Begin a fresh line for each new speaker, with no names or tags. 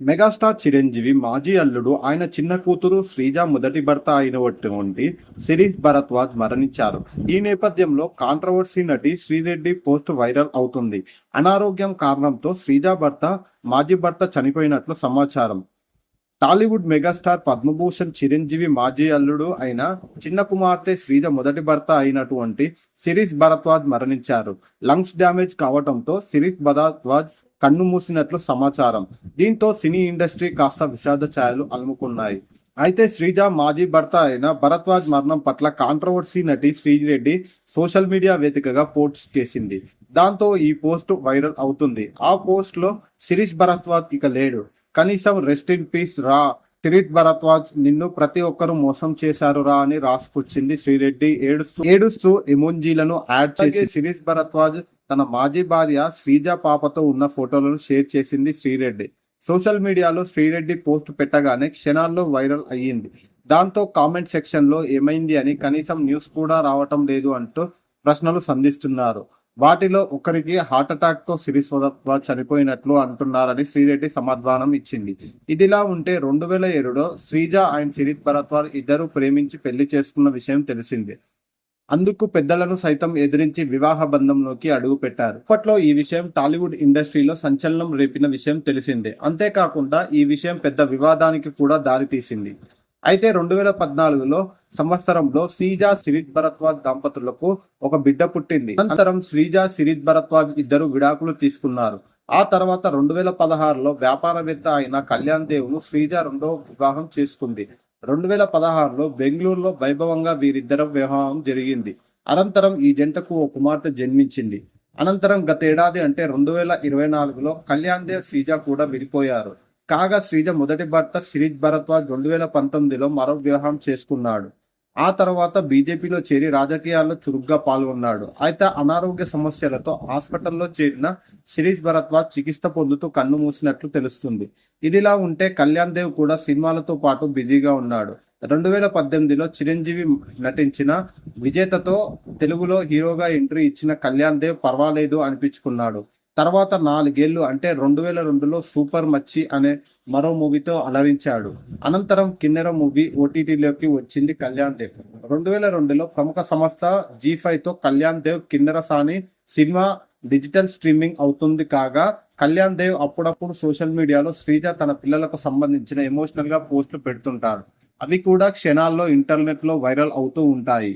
Megastar Chiranjeevi మాజీ అల్లుడు ఆయన చిన్న కూతురు శ్రీజ మొదటి భర్త అయినటువంటి సిరీస్ భరద్వాజ్ మరణించారు. ఈ నేపథ్యంలో కాంట్రవర్సీ నటి శ్రీరెడ్డి పోస్ట్ వైరల్ అవుతుంది. అనారోగ్యం కారణంతో శ్రీజ భర్త మాజీ భర్త చనిపోయినట్లు సమాచారం. టాలీవుడ్ మెగాస్టార్ పద్మభూషణ్ చిరంజీవి మాజీ అల్లుడు అయిన చిన్న కుమార్తె శ్రీజ మొదటి భర్త అయినటువంటి సిరీస్ భరద్వాజ్ మరణించారు. లంగ్స్ డ్యామేజ్ కావడంతో సిరీస్ భరద్వాజ్ కన్ను మూసినట్లు సమాచారం. దీంతో సినీ ఇండస్ట్రీ కాస్త విషాద ఛాయలు అలుముకున్నాయి. అయితే శ్రీజ మాజీ భర్త అయిన భరద్వాజ్ మరణం పట్ల కాంట్రవర్సీ నటి శ్రీరెడ్డి సోషల్ మీడియా వేదికగా పోస్ట్ చేసింది. దాంతో ఈ పోస్ట్ వైరల్ అవుతుంది. ఆ పోస్ట్లో శిరీష్ భరద్వాజ్ ఇక లేడు. కనీసం రెస్ట్ ఇన్ పీస్ రా. శిరీష్ భరద్వాజ్ నిన్ను ప్రతి ఒక్కరు మోసం చేశారు రా అని రాసుకొచ్చింది శ్రీరెడ్డి. ఏడుస్తూ ఏడుస్తూ ఎమోంజీలను యాడ్ చేసి శిరీష్ భరద్వాజ్ తన మాజీ భార్య శ్రీజ పాపతో ఉన్న ఫోటోలను షేర్ చేసింది శ్రీరెడ్డి. సోషల్ మీడియాలో శ్రీరెడ్డి పోస్ట్ పెట్టగానే క్షణాల్లో వైరల్ అయ్యింది. దాంతో కామెంట్ సెక్షన్లో ఏమైంది అని కనీసం న్యూస్ కూడా రావటం లేదు అంటూ ప్రశ్నలు సంధిస్తున్నారు. వాటిలో ఒకరికి హార్ట్ అటాక్తో సిరీస్ చనిపోయినట్లు అంటున్నారని శ్రీరెడ్డి సమాధానం ఇచ్చింది. ఇదిలా ఉంటే రెండు వేల ఏడులో శ్రీజ అండ్ సిరిత్ భరత్వార్ ఇద్దరు ప్రేమించి పెళ్ళి చేసుకున్న విషయం తెలిసిందే. అందుకు పెద్దలను సైతం ఎదిరించి వివాహ బంధంలోకి అడుగు పెట్టారు. అప్పట్లో ఈ విషయం టాలీవుడ్ ఇండస్ట్రీలో సంచలనం రేపిన విషయం తెలిసిందే. అంతేకాకుండా ఈ విషయం పెద్ద వివాదానికి కూడా దారితీసింది. అయితే రెండు వేల పద్నాలుగులో సంవత్సరంలో శ్రీజ సిరిత్ భరద్వాజ్ దంపతులకు ఒక బిడ్డ పుట్టింది. అనంతరం శ్రీజా సిరిత్ భరద్వాజ్ ఇద్దరు విడాకులు తీసుకున్నారు. ఆ తర్వాత రెండు వేల పదహారులో వ్యాపారవేత్త అయిన కళ్యాణ్ దేవును శ్రీజ రెండో వివాహం చేసుకుంది. రెండు వేల పదహారులో బెంగళూరులో వైభవంగా వీరిద్దరి వివాహం జరిగింది. అనంతరం ఈ జంటకు ఓ కుమార్తె జన్మించింది. అనంతరం గతేడాది అంటే రెండు వేల ఇరవై నాలుగులో కళ్యాణ్ దేవ్ శ్రీజ కూడా విడిపోయారు. కాగా శ్రీజ మొదటి భర్త సిరిజ్ భరద్వాజ్ రెండు వేల పంతొమ్మిదిలో మరో వివాహం చేసుకున్నాడు. ఆ తర్వాత బీజేపీలో చేరి రాజకీయాల్లో చురుగ్గా పాల్గొన్నాడు. అయితే అనారోగ్య సమస్యలతో హాస్పిటల్లో చేరిన శిరీష్ భరద్వాజ్ చికిత్స పొందుతూ కన్ను మూసినట్లు తెలుస్తుంది. ఇదిలా ఉంటే కళ్యాణ్ దేవ్ కూడా సినిమాలతో పాటు బిజీగా ఉన్నాడు. రెండు వేల పద్దెనిమిదిలో చిరంజీవి నటించిన విజేతతో తెలుగులో హీరోగా ఎంట్రీ ఇచ్చిన కళ్యాణ్ దేవ్ పర్వాలేదు అనిపించుకున్నాడు. తర్వాత నాలుగేళ్ళు అంటే రెండు వేల రెండులో సూపర్ మచ్చి అనే మరో మూవీతో అలరించాడు. అనంతరం కిన్నెర మూవీ ఓటీటీలోకి వచ్చింది కళ్యాణ్ దేవ్. రెండు వేల రెండులో ప్రముఖ సంస్థ జీ ఫైవ్తో కళ్యాణ్ దేవ్ కిన్నెర సాని సినిమా డిజిటల్ స్ట్రీమింగ్ అవుతుంది కాగా కళ్యాణ్ దేవ్ అప్పుడప్పుడు సోషల్ మీడియాలో శ్రీజ తన పిల్లలకు సంబంధించిన ఎమోషనల్గా పోస్టులు పెడుతుంటాడు. అవి కూడా క్షణాల్లో ఇంటర్నెట్లో వైరల్ అవుతూ ఉంటాయి.